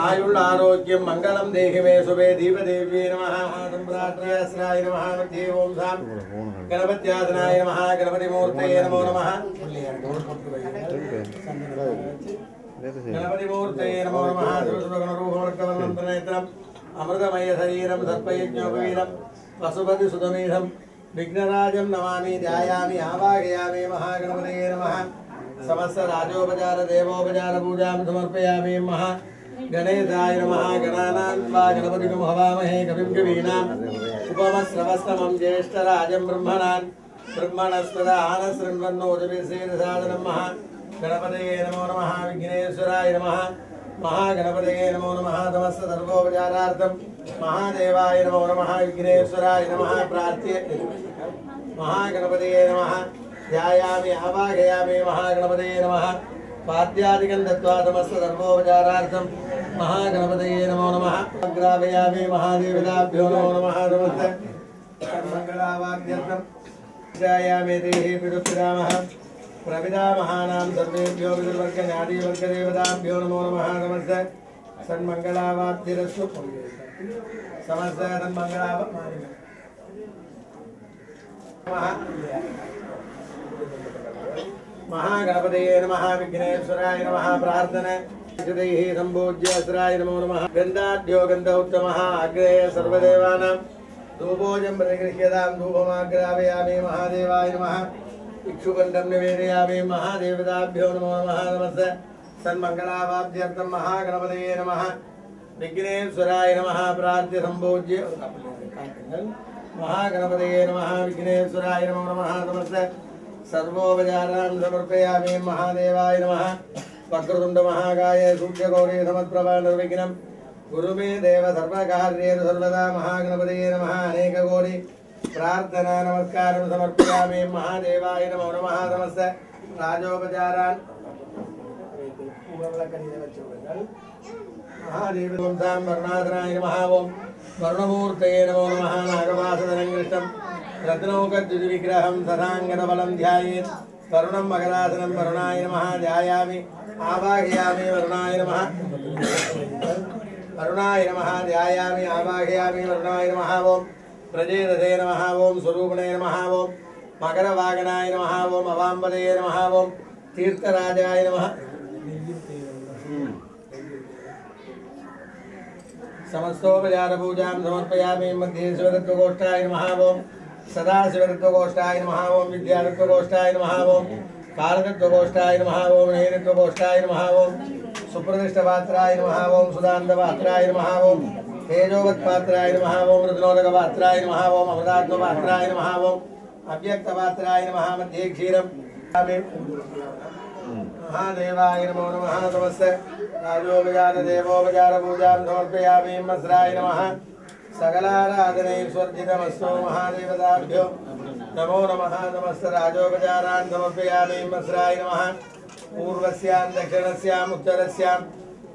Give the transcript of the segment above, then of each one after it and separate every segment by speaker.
Speaker 1: ആയുൾ ആരോഗ്യം മംഗളം ദേഹിമേ സുബേ ദീപദേവ്യേ നമ സമ്പ്രാട്രയാശ്രായ നമ മധ്യേ ഓം സാം ഗണപത്യാദനായ നമ ഗണപതി മൂർത്തയേ നമോ നമ ഗണപതി മൂർത്തയേ നമോ നമ ശിവസുഗണരൂപമർക്കവർണ്ണനേത്രം അമൃതമയ ശരീരം സർപ്പയജ്ഞോപവീരം പശുപതി സുതമീഠം विघ्नराजं नमामि, ध्यायामि आवाहयामि महागणपतये नमः। समस्तराजोपचारदेवोपचारपूजां समर्पयामि महा गणेशाय नमः, गणानां त्वा गणपतिगं हवामहे कविं कवीनाम् उपमस्रवस्तमं ज्येष्ठराजं ब्रह्मणान्। ब्रह्मणस्पदानशृण्वन्नोदभिसेन साधनं महा गणपतये नमो नमः, विघ्नेश्वराय नमः। महागणपतये नमो नमः तमस्तर्वोपचारार्थं महादेवाय नमो नमः विघ्नेश्वराय नमः प्रार्थ्ये महागणपतये नमः ध्यायामि आवाहयामि महागणपतये नमः पाद्यादिकं दत्त्वा तमस्तर्वोपचारार्थं महागणपतये नमो नमः अग्रापयामि महादेवताभ्यो नमो नमः नमस्ते मङ्गलावाद्यर्थं ध्यायामि देहे पितुरामः പ്രവിതാമഹാനാം സർവേഭ്യോ പിതൃവർക്ക നാടികൾക്ക് ദേവതാഭ്യോ നമോ മഹാനമസ് സന്മംഗളാവാസ്വ മഹാഗണപതയേ നമഹാവിഘ്നേശ്വരായ മഹാപ്രാർത്ഥന സംഭോജ്യസ്രായ നമോ നമ. ഗന്ധാഡ്യോ ഗന്ധഉത്തമഹാഗ്രേയ സർവദേവാനാം. ധൂപോജം പ്രഗൃഹ്യതാം ധൂപമാഗ്രാവയാമേ മഹാദേവായ മഹാ इक्षुकण्डं निवेदयामि महादेवताभ्यो नमो नमः नमस्ते सन्मङ्गलावाद्यर्थं महागणपतये नमः। विघ्नेश्वराय नमः, प्रार्थ्य सम्पूज्य महागणपतये नमः, विघ्नेश्वराय नमो नमः, नमस्ते। सर्वोपचारान् समर्पयामि महादेवाय नमः। वक्रतुण्ड महाकाय सूर्यगौरी समत्प्रभा निर्विघ्नं गुरु मे देव सर्वकार्येषु सर्वदा महागणपतये नमः अनेककोटि प्रार्थना नमस्कारं समर्पयामि महादेवाय नमो नमः नमस्ते राजोपचारान् महादेवं सां वर्णाधनाय नमः ओं वर्णमूर्तये नमो नमः नागवासदनङ्कृष्टं रत्नौकद्युतिविग्रहं सदाङ्गदबलं ध्यायेत् वरुणं मकरासनं वरुणाय नमः ध्यायामि आवाहयामि वरुणाय नमः वरुणाय नमः ध्यायामि आवाहयामि वरुणाय नमः ओं प्रजेदसे नमः ओं स्वरूपणे नमः ओं मकरवागनाय नमः ओं अवाम्बदये नमः ओं तीर्थराजाय नमः समस्तोपचारपूजां समर्पयामि मध्ये शिवतत्वगोष्ठाय नमः ओं सदाशिवतत्वगोष्ठाय नमः ओं विद्यातत्वगोष्ठाय नमः ओं कालतत्वगोष्ठाय नमः ओं नैरत्वगोष्ठाय नमः ओं सुप्रतिष्ठपात्राय नमः ओं सुदान्तपात्राय नमः ओं तेजोवत्पात्राय नमः ओं मृदुनोदकपात्राय नमः ओं अमृतात्मपात्राय नमः ओं अव्यक्तपात्राय नमः मध्ये क्षीरम् महादेवाय नमो नमः नमस्ते राजोपचार देवोपचार पूजां समर्पयामि मस्राय नमः सकलाराधनैश्वर्जितमस्तु महादेवताभ्यो नमो नमः नमस्ते राजोपचारान् समर्पयामि मस्राय नमः पूर्वस्यां दक्षिणस्याम् उत्तरस्यां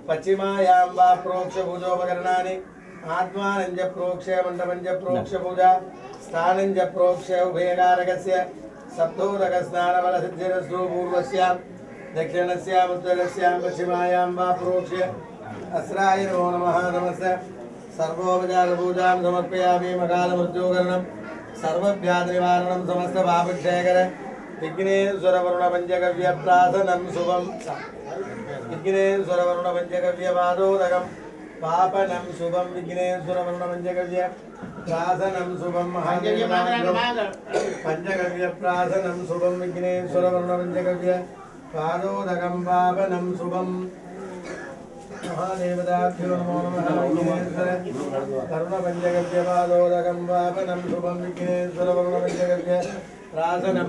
Speaker 1: पश्चिमायां वा च प्रोक्ष्य मण्डपं च प्रोक्षपूजा स्थानं च प्रोक्ष्य उभयकारकस्य सप्तोदकस्नानबलसिद्धिरस्तु पूर्वस्यां दक्षिणस्याम् उत्तरस्यां, पश्चिमायां प्रोक्ष्य। अस्राय नमो नमः, नमस्ते। सर्वोपचारपूजां समर्पयामि मकालमृत्योकरणं सर्वव्याधिनिवारणं समस्तपापक्षेकर विघ्नेश्वरवरुणपञ्चगव्यप्रासनं शुभं। विघ्नेश्वरवरुणपञ्चगव्यपादोदकं पापनं शुभं विघ्नेश्वरवरुणपञ्चगव्य प्रासनं शुभं पञ्चगव्यप्रासनं शुभं विघ्नेश्वरवरुणपञ्चगव्य पादोदकं पापनं शुभम्। महादेवताभ्यो नमो नमः, विघ्नेश्वर। करुणपञ्चगव्यपादोदकं पापनं शुभं विघ्नेश्वर वरुणपञ्चगव्य प्रासनं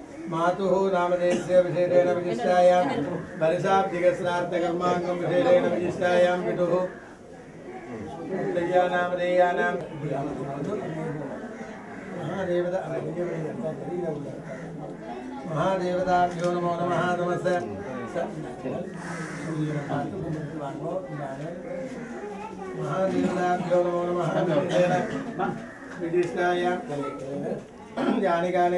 Speaker 1: मातुः नामधेयस्य विशेषेण विशिष्टायां वर्षाब्दिकस्नार्थकर्माङ्गं विशेषेण विशिष्टायां पितुः। नामधेयानां महादेवता, महादेवताभ्यो नमो नमः, नमस्ते। महादेवताभ्यो नमो नमः विशिष्टाय। यानि कानि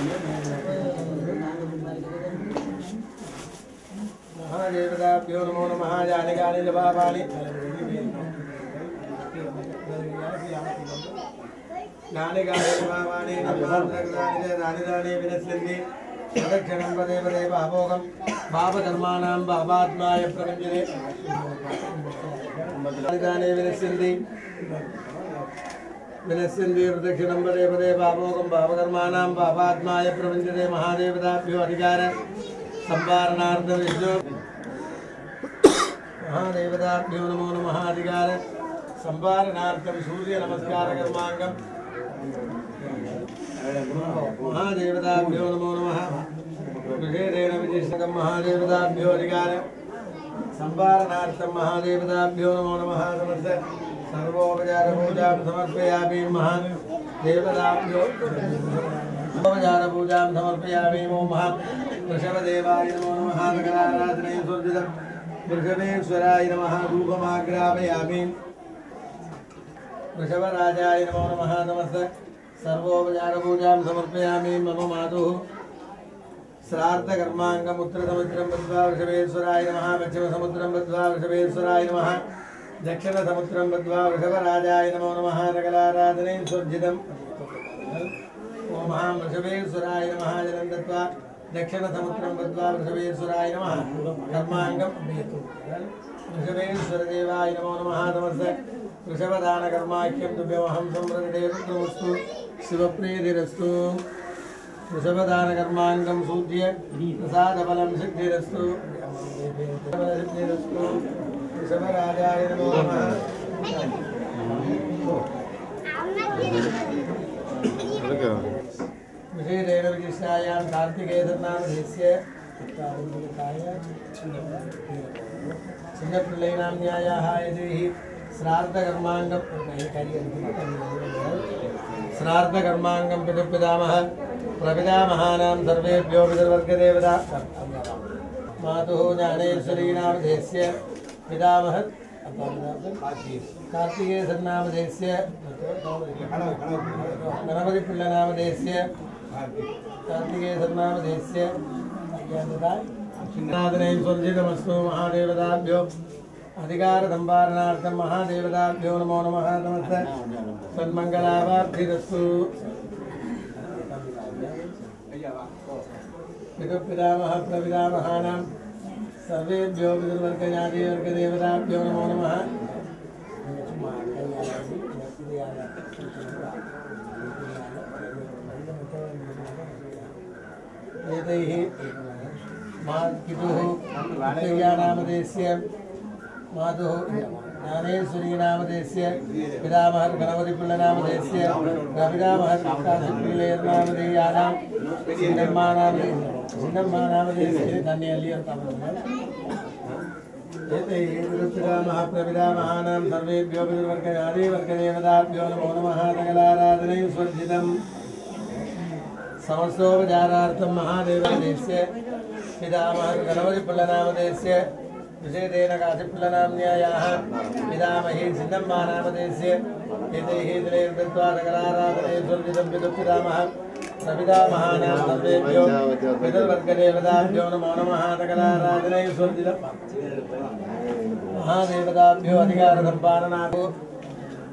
Speaker 1: महादेवताभ्यो नमो नमः यानि कानि च पापानि यानि कानि च पापानि जन्मान्तरकृतानि च तानि तानि विनश्यन्ति प्रदक्षिणं पदे पदे पापोगं पापकर्माणां पापात्माय प्रपञ्चते तानि तानि विनश्यन्ति विनश्यन्ति प्रदक्षिणं पदे पदे पापोगं पापकर्माणां पापात्माय प्रपञ्चते महादेवताभ्यो अधिकार सम्पादनार्थं विष्णु महादेवताभ्यो नमो नमः अधिकार। सम्पादनार्थं सूर्यनमस्कारकर्माङ्गं महादेवताभ्यो नमो नमः। विशेषेण विशिष्टकं महादेवताभ्यो अधिकार। सम्पादनार्थं महादेवताभ्यो नमो नमः नमस्ते सर्वोपचारपूजां समर्पयामि महादेवताभ्यो। सर्वोपचारपूजां समर्पयामि ॐ महा वृषभदेवाय नमो नमः। नगराराधने वृषभेश्वराय नमः धूपमाग्रापयामि नमो नमः, नमस्ते। सर्वोपचारपूजां समर्पयामि, मम मातुः। श्राद्धकर्माङ्गमुत्तरसमुद्रं बद्ध्वा वृषभेश्वराय नमः, पश्चिमसमुद्रं बद्ध्वा वृषभेश्वराय नमः, दक्षिणसमुद्रं बद्ध्वा वृषभराजाय नमो नमः नगराराधने सुर्जितम् ॐ वृषभेश्वराय नमः, जलं दत्त्वा दक्षिणसमुद्रं बद्ध्वा वृषभेश्वराय नमः कर्माङ्गं वृषभेश्वरदेवाय नमो नमः नमस्ते वृषभदानकर्माख्यं तुभ्यमहं सम्प्रदे रुद्रमस्तु शिवप्रीतिरस्तु वृषभदानकर्माङ्गं सूद्य प्रसादफलं सिद्धिरस्तु सिद्धिरस्तु नमो नमः विशेषेण विशिष्टायां कार्तिकेयसन्नामधेयस्य चिन्नपिल्लैनां न्यायाः यदैः श्राद्धकर्माङ्गं श्राद्धकर्माङ्गं पितुपितामह प्रपितामहानां सर्वेभ्यो पितृवर्गदेवता मातुः ज्ञानेश्वरीनामधेयस्य पितामह कार्तिकेयसन्नामधेयस्य गणपतिपिल्लनामधेयस्य कार्तिकेयसन्नामधेयस्य नादने स्वर्जितमस्तु महादेवताभ्यो अधिकारसम्पादनार्थं महादेवताभ्यो नमो नमः नमस्ते सन्मङ्गलावार्थिरस्तु पितुपितामह प्रपितामहानां सर्वेभ्यो पितृवर्गजातिवर्गदेवताभ्यो नमो नमः एतैः मा पितुः नामधेयस्य मातुः ज्ञानेश्वरीनामधेयस्य पितामहः गणपतिपिल्लनामधेयस्य प्रपितामहः काशीपिल्लेर्नामधेयानां चिन्नम्मानामधेय चिन्नम्मानामधेयस्य धन्यल्ली एतैः पितृपितामहः प्रपितामहानां सर्वेभ्यो नमो नमः। सकलाराधने स्वर्जितम्। संवत्सोपचाराथ महादेव पितामहगणपतिपुल्लनामदेशस्य विजयदेन काचिपुल्लनाम्न्यायाः पितामही चिन्नम्मानामदेशस्य एतैः तिलैर्दत्वा नगराराधनेश्वर्जितं नमो नमः नगराराधनेश्वर्जितं महादेवताभ्यो अधिकारसम्पादनाभो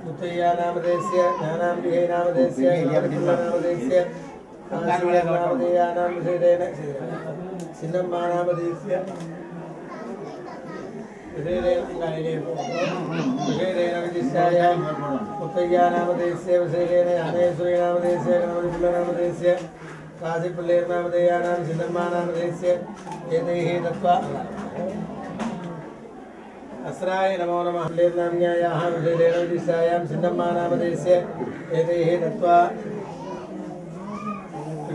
Speaker 1: मुत्तय्यानामदेशस्य श्रियानां श्रीरेण श्रीनं मानामधीत्य उत्तैयानामधेयस्य विशेषेण यानेश्वरीनामधेयस्य गणपतिपुल्लनामधेयस्य काशीपुल्लेर्नामधेयानां श्रीलम्मानामधेयस्य एतैः दत्त्वा नमो नमः पुल्लेर्नाम्न्यायाः विशेषेण विदिष्टायां श्रीलम्मानामधेयस्य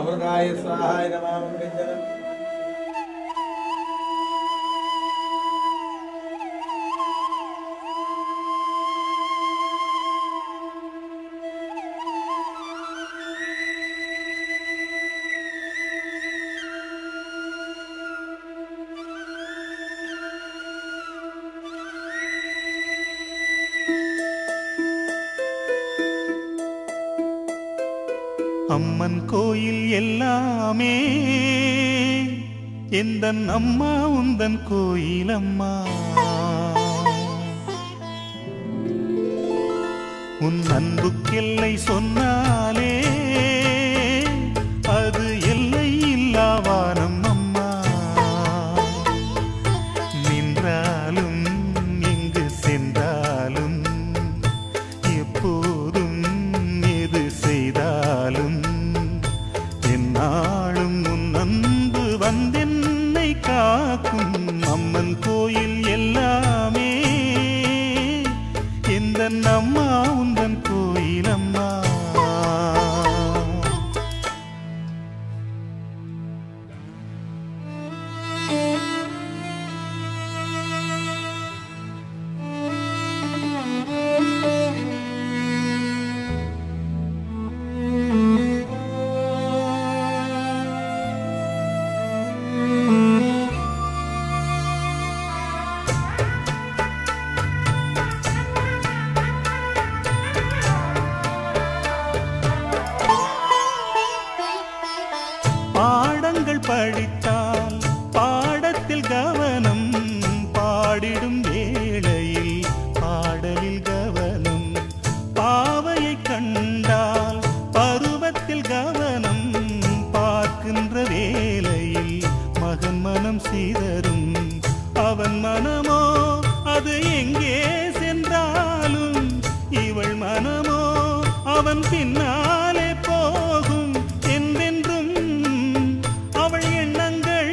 Speaker 1: അമൃതായ സ്വാഹായ നമാമം വ്യഞ്ജനം.
Speaker 2: அம்மன் கோயில் எல்லாமே. எந்த அம்மா உந்தன் கோயில் அம்மா உன் அன்புக்கெல்லை சொன்னாலே மனமோ அது எங்கே சென்றாலும் இவள் மனமோ அவன் பின்னாலே போகும் என்றென்றும் அவள் எண்ணங்கள்.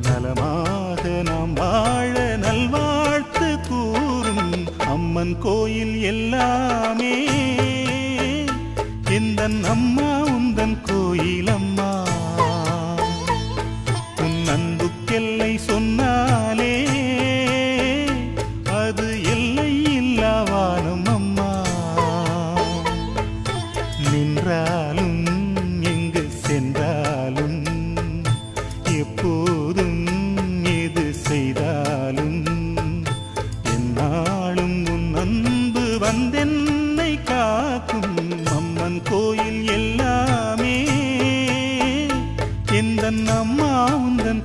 Speaker 2: நலமாக நாம் வாழ நல்வாழ்த்து கூறும் அம்மன் கோயில் எல்லாமே. எந்த அம்மா உந்தன் கோயிலா? கோயில் எல்லாமே. எந்த அம்மா உந்தன்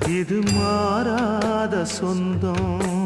Speaker 3: இது மாறாத சொந்தம்.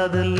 Speaker 3: காதல்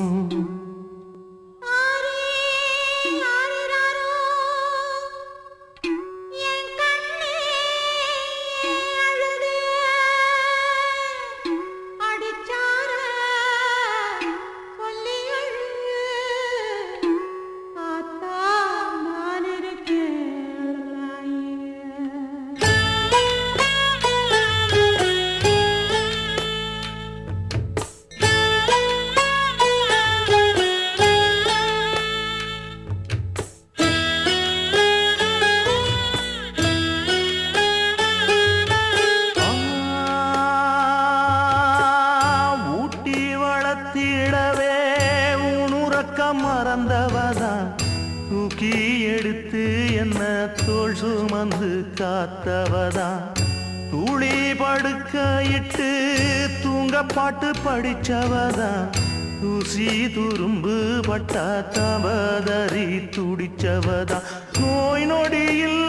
Speaker 4: துடிச்சவதான் நோய் நொடியில்.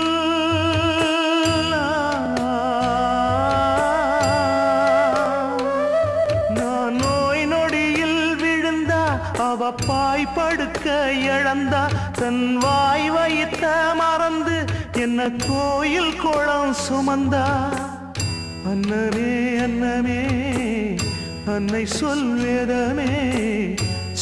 Speaker 4: நான் நோய் நொடியில் விழுந்தா அவ பாய்படுக்க இழந்தா தன் வாய் வைத்த மறந்து என்ன கோயில் குளம் சுமந்தா? அன்னமே அன்னமே அன்னை சொல்வேதமே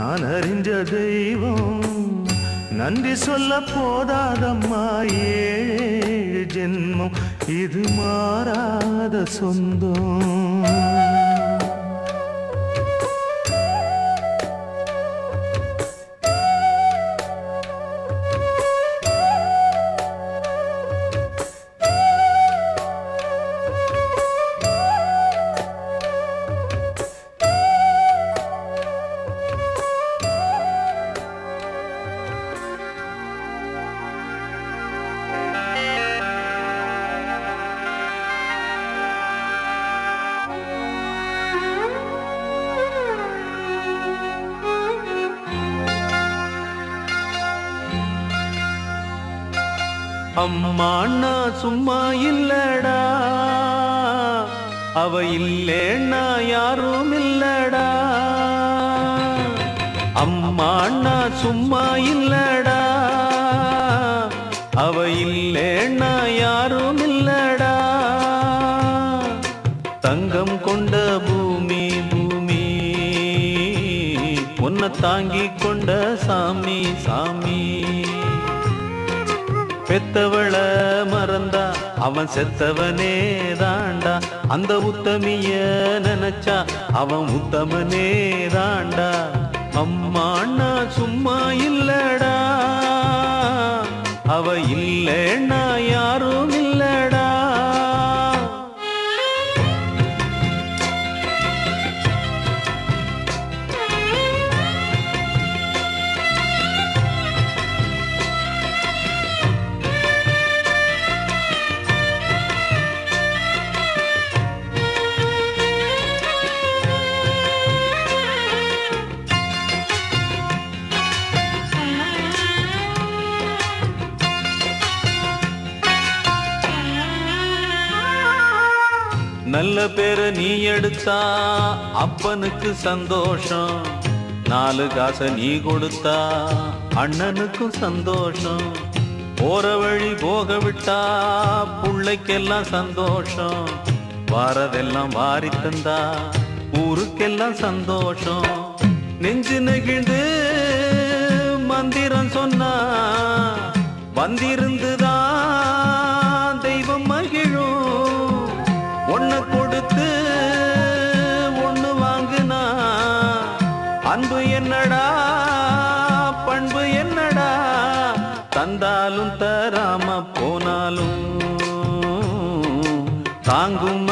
Speaker 4: நான் அறிஞ்ச தெய்வம். நன்றி சொல்ல போதாதம்மா ஏழு ஜென்மம். இது மாறாத சொந்தம். அம்மாண்ணா சும்மா இல்லடா. அவ இல்லேன்னா யாரும் இல்லடா. அம்மாண்ணா சும்மா இல்லடா. அவ இல்லேன்னா யாரும் இல்லடா. தங்கம் கொண்ட பூமி பூமி. உன்னை தாங்கி கொண்ட சாமி சாமி. பெத்தவள மறந்தா அவன் செத்தவனே தாண்டா. அந்த உத்தமிய நினைச்சா அவன் உத்தமனே தாண்டா. அம்மாண்ணா சும்மா இல்லடா. அவ இல்லைன்னா யாரும் இல்லடா. எடுத்தா அப்பனுக்கு சந்தோஷம். நாலு காசை நீ கொடுத்தா அண்ணனுக்கும் சந்தோஷம். போற வழி போக விட்டா புள்ளைக்கெல்லாம் சந்தோஷம். வாரதெல்லாம் வாரி தந்தா ஊருக்கெல்லாம் சந்தோஷம். நெஞ்சு நெகிழ்ந்து மந்திரம் சொன்னா வந்திருந்துதான் தாங்கும்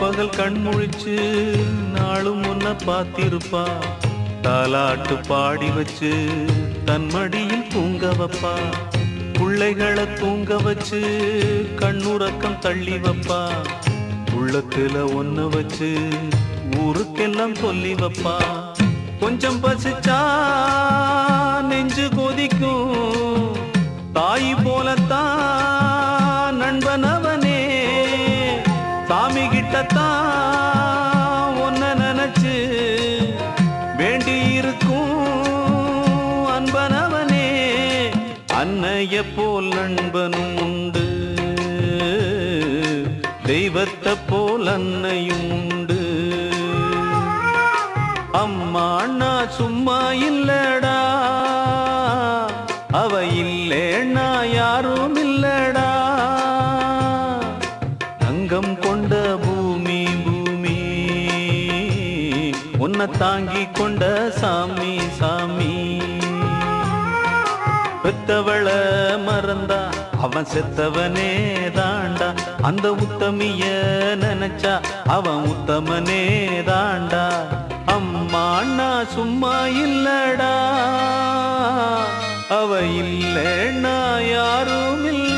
Speaker 4: பகல் கண் முழிச்சு நாளும் முன்ன பார்த்திருப்பா. தாலாட்டு பாடி வச்சு தன் மடியில் தூங்க வைப்பா. பிள்ளைகளை தூங்க வச்சு கண்ணுறக்கம் தள்ளி வைப்பா. உள்ளத்துல ஒண்ணு வச்சு ஊருக்கெல்லாம் சொல்லி வைப்பா. கொஞ்சம் பசிச்சா நெஞ்சு கொதிக்கும். தாய் போலத்தான் நண்பனவனே சாமி கிட்டத்தான் ஒன்ன நினைச்சு வேண்டி இருக்கும் அன்பனவனே அன்னைய போல் நண்பனும் உண்டு. தெய்வத்தை போல் அன்னையும் உண்டு. அம்மா அண்ணா சும்மா இல்லடா. அவ இல்லேன்னா யாரும் தாங்கி கொண்ட சாமி சாமி. பெத்தவள மறந்தா அவன் செத்தவனே தாண்டா. அந்த உத்தமிய நினைச்சா அவன் உத்தமனே தாண்டா. அம்மா அண்ணா சும்மா இல்லடா. அவ இல்லைன்னா யாரும் இல்லை